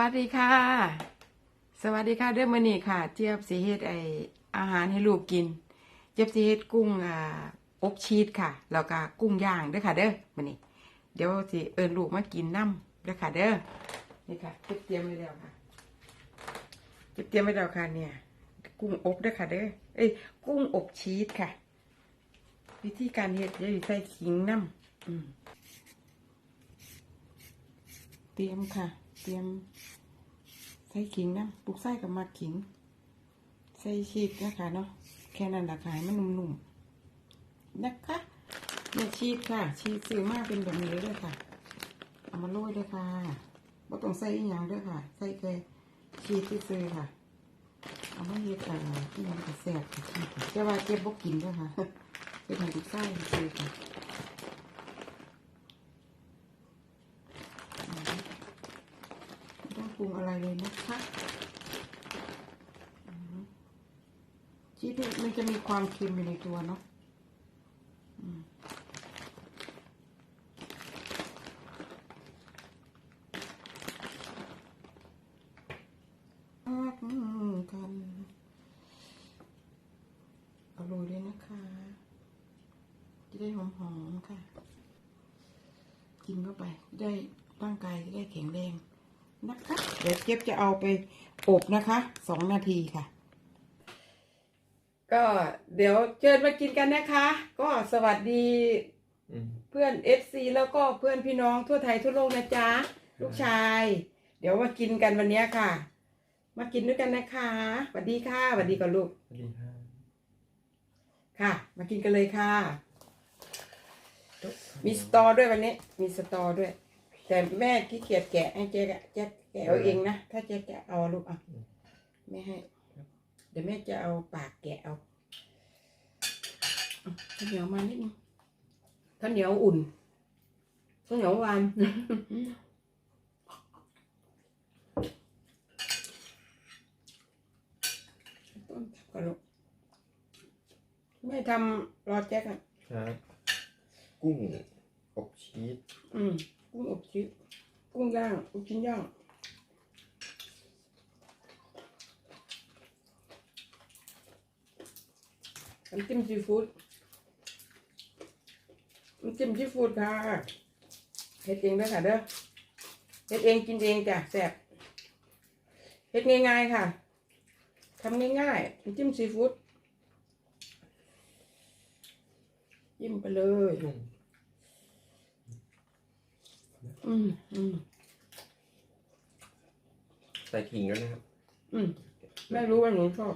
วัสดีค่ะ สวัสดีค่ะเด้อมื้อนี้ค่ะ เจี๊ยบสิเฮ็ดไออาหารให้ลูกกิน เจี๊ยบสิเฮ็ดกุ้งอ่าอบชีสค่ะ แล้วก็กุ้งย่างเด้อค่ะเด้อมื้อนี้ เดี๋ยวสิเอิ้นลูกมากินน้ำเด้อค่ะเด้อ นี่ค่ะเจี๊ยบเตรียมไว้แล้วค่ะเจี๊ยบเตรียมไว้แล้วค่ะเนี่ย กุ้งอบเด้อค่ะเด้อ เอ้ย กุ้งอบชีสค่ะ วิธีการเฮ็ดเดี๋ยวสิใส่ขิงน้ำอืมเตรียมค่ะ เตรียมใส่ขิงนะปลูกไส้กับมาขิง ใส่ชีสนะคะเนาะแค่นั้นหละค่ะให้มันนุ่มๆนะคะเนี่ยชีสค่ะ ชีสซื้อมากเป็นแบบนี้เลยค่ะเอามาโรยเลยค่ะบ่ต้องใส่อหย่างด้วยค่ะ ใส่แค่ชีสที่ซื้อค่ะเอามาเฮ็ดอ่าที่มันก็แซ่บค่ะชีสแต่ว่าเจ็บบ่กินด้วยค่ะเป็นให้ลูกไส้ซื้อค่ะ ไม่ต้อง ปรุงอะไรเลยนะคะอืมชีสนี่มันจะมีความเค็มอยู่ในตัวเนาะอรักกันเอาโรยเลยนะคะ จะได้หอมๆค่ะ กินเข้าไปได้ร่างกายจะได้แข็งแรง นะคะ เดี๋ยวเจี๊ยบจะเอาไปอบนะคะสองนาทีค่ะ ก็เดี๋ยวเชิญมากินกันนะคะ ก็สวัสดีอืมเพื่อน FC แล้วก็เพื่อนพี่น้องทั่วไทยทั่วโลกนะจ๊ะ ลูกชาย เดี๋ยวมากินกันวันเนี้ยค่ะ มากินด้วยกันนะคะสวัสดีค่ะสวัสดีก่อนลูกสวัสดีครับค่ะ มากินกันเลยค่ะ มีสตอด้วยวันนี้ มีสตอด้วย แต่แม่ขี้เกียจแกะให้เจ๊กะเจ๊แกะเอาเองนะ ถ้าเจ๊แกะเอาลูกเอาไม่ให้ เดี๋ยวแม่จะเอาปากแกะเอาเอาข้าวเหนียวมานิดนึงข้าวเหนียวอุ่นข้าวเหนียวหวานต้นก่อนลูกแม่ทำรอแจ๊กอะครับกุ้งอบชีสอืม กุ้งอบชีสกุ้งย่างลูกชิ้นย่างน้ำจิ้มซีฟู้ดน้ำจิ้มซีฟู้ดค่ะเฮ็ดเองด้วยค่ะเด้อเฮ็ดเองกินเองจ้ะแซ่บเฮ็ดง่ายๆค่ะทำง่ายๆน้ำจิ้มซีฟู้ดจิ้มไปเลย อืมอืมใส่ขิงด้วยนะครับ อืมแม่รู้ว่าหนูชอบ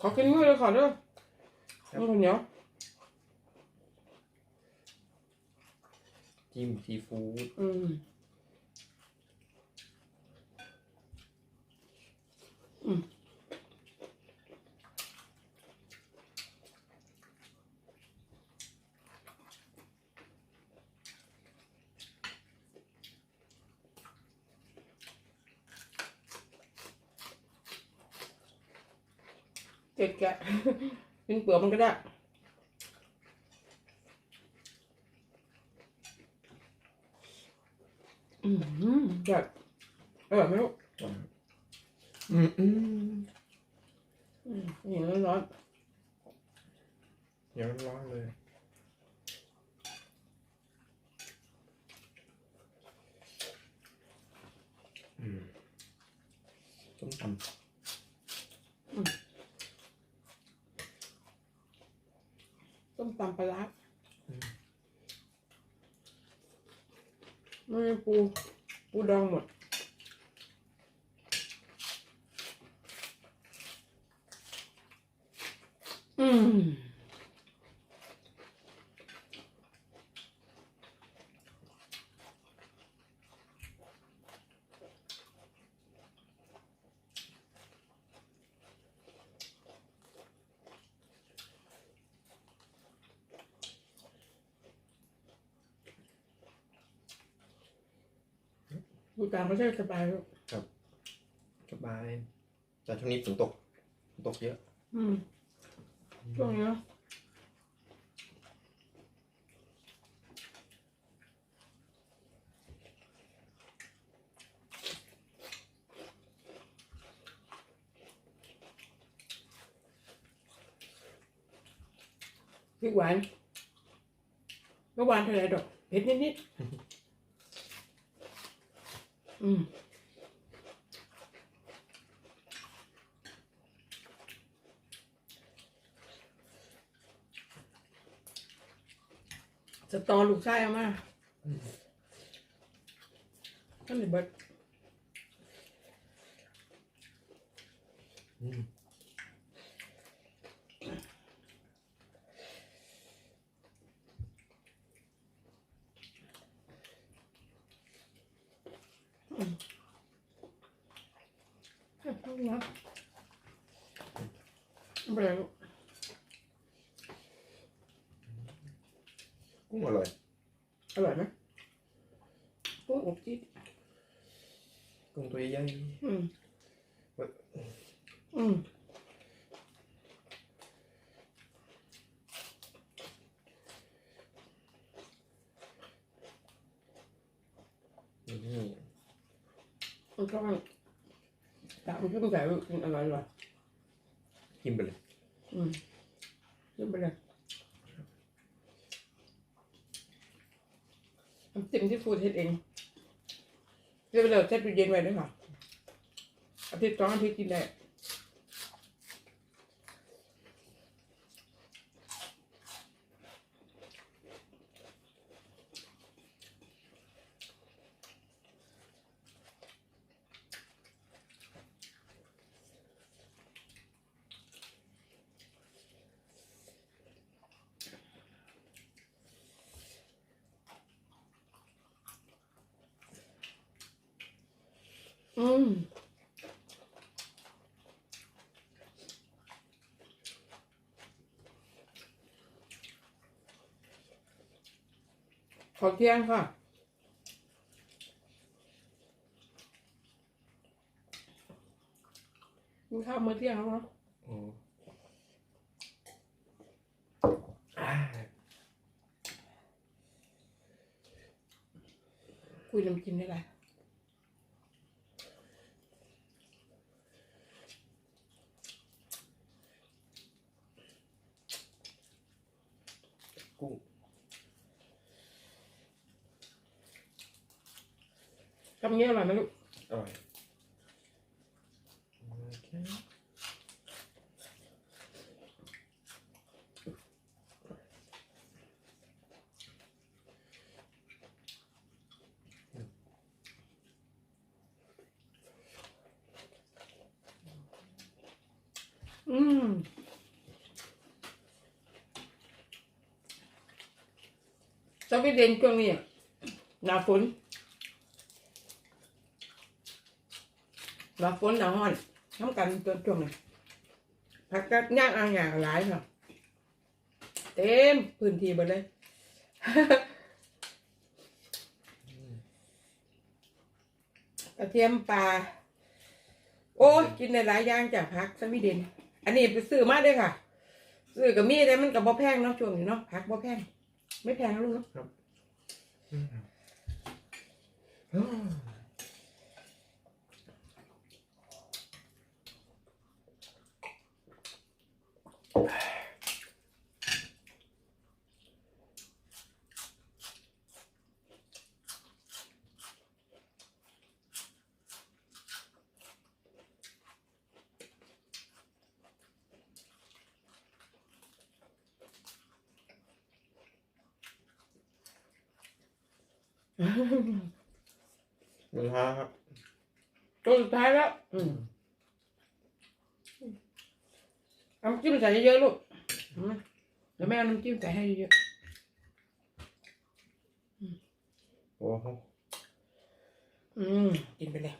ขอกินมือเลยขอด้วยมือคนเหนียวจิ้มซีฟู้ดอืมอืม เจ็ดแกะกินเปลือกมันก็ได้อืมแบบอร่อยไหมลูกอืมอืมอืมอย่างร้อนเดี๋ยวร้อนเลยอืมต้มตๆ ต้มตำปลาร้าไม่มีปูปูดองหมด ปูตามไม่ใช่สบายลูกำครับสบาย แต่ช่วงนี้ฝนตกฝนตกเยอะอืมอืมช่วงนี้เนอะพริกหวานเมื่อวานเท่าไหรดอกเผ็ดนิดๆ อืมสตอลูกชายเอามาท่านเดเบิดอืม เฮ้ยเอาเนาะ ไม่เป็นไรลูกกุ้งอร่อย อร่อยไหมกุ้งอบชีสกุ้งตัวใหญ่อืมอืมนี่มั นก็ตามขึ้นใส่ลูกกินอร่อยอร่อยกินไปเลยอืมขึ้นไปเลยน้ำจิ้มที่ฟูดเฮ็ดเองเรียกไปเลยแช่ตู้เย็นไว้ด้วยค่ะอาทิตย์สองอาทิตย์กินได้ อืมขอเที่ยงค่ะกินข้าวมื้อเที่ยงแล้วเนาะอ๋ออ่าคุยน้ำกินได้ไร กุ้ง กำเงี้ยอร่อยไหมลูกอร่อยโอเคอืมสวีเดนช่วงนี้อะหนาฝน หนาฝนหนาห้อนทำกันตัวช่วงนี้ผักกัดย่างอ่างอย่างหลายค่ะเต็มพื้นที่หมดเลยกระเทียมปลาโอ้ยกินในหลายอย่างจากพักสวีเดนอันนี้ไปซื้อมาเด้วยค่ะ ซื้อกับมีแต่มันกับบ่แพงเนาะช่วงนี้เนาะพักบ่แพง ไม่แพงนะลูกเนาะ อืมอ่ามันฮาครับ ตัวสุดท้ายแล้ว อืม น้ำจิ้มใส่เยอะๆลูกเอามาเดี๋ยวแม่เอาน้ำจิ้มใส่ให้เยอะโอ้โหๆอืมกินไปเลย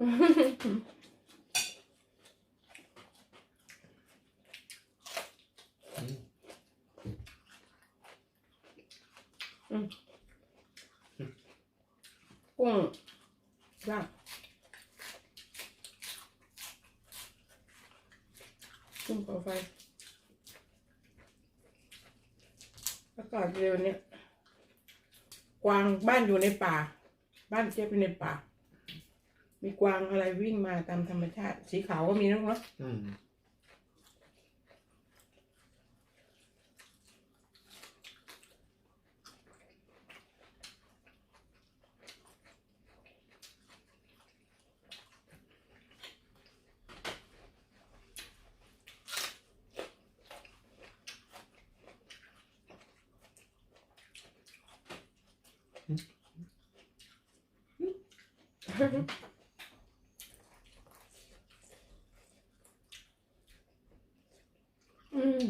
อืม กุ้งย่าง ขึ้นเปาไฟอากาศเร็วเนี่ยกวางบ้านอยู่ในป่า บ้านเจ๊ยบอยู่ในป่า มีกวางอะไรวิ่งมาตามธรรมชาติ สีขาวก็มีนะลูกเนาะ อืม อืม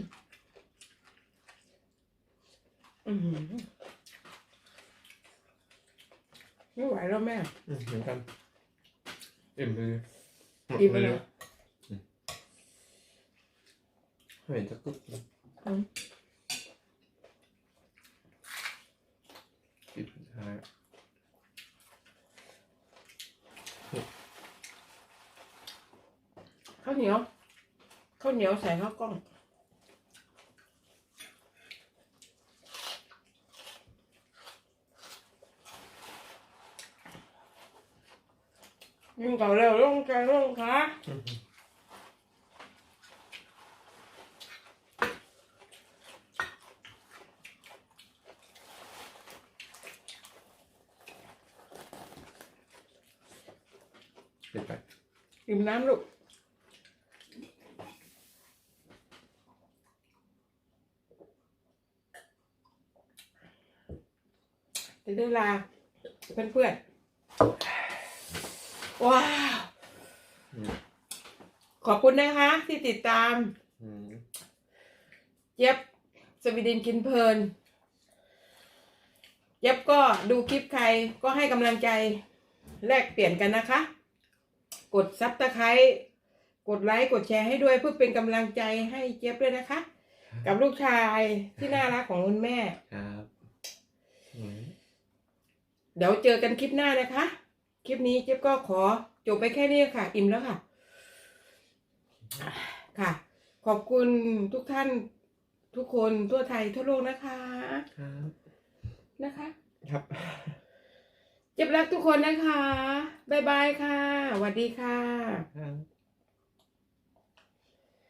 อืมไม่ไหวแล้วแม่ อืมเหมือนกันอิ่มเลยหมดอิ่มไปเลเลยยอืมเห็นจะกึ๊บอืม ปิดท้าย ข้าวเหนียวข้าวเหนียวใส่ข้าวกล้องยิ่งเก่าเร็วลงใจลงค่ะอืมปิดไปดื่มน้ำลูกจะ ได้ลาเพื่อนๆว้าวอืมขอบคุณนะคะ ที่ติดตามอืมเย็บสวีเดนกินเพลินเย็บก็ดูคลิปใครก็ให้กำลังใจแลกเปลี่ยนกันนะคะ กดซับตะไคร้กดไลค์กดแชร์ให้ด้วยเพื่อเป็นกำลังใจให้เจี๊ยบด้วยนะคะ กับลูกชายที่น่ารักของคุณแม่ครับอืมเดี๋ยวเจอกันคลิปหน้านะคะ คลิปนี้เจี๊ยบก็ขอจบไปแค่นี้ค่ะ อิ่มแล้วค่ะ ค่ะ ขอบคุณทุกท่านทุกคนทั่วไทยทั่วโลกนะคะ ครับนะคะ ครับเจ็บรักทุกคนนะคะ บ๊ายบายค่ะสวัสดีค่ะ ครับ